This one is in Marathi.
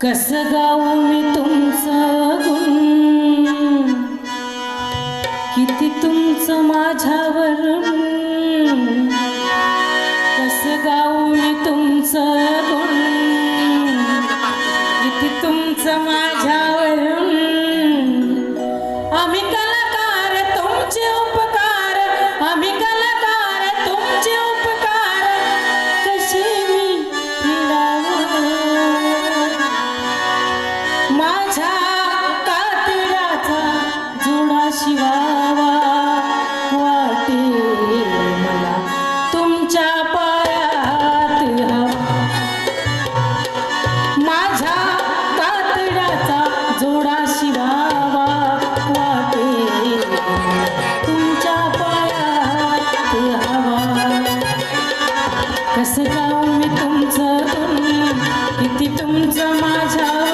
कस गाऊ मी तुमचं गुण? किती तुमचं माझ्यावर कस गाऊ मी तुमचं गुण? किती तुमचं माझ्यावर आम्ही का जोडा वाटे. तुमच्या पायात हवा. कसं जाऊ मी तुमचं गुण किती तुमचं माझ्या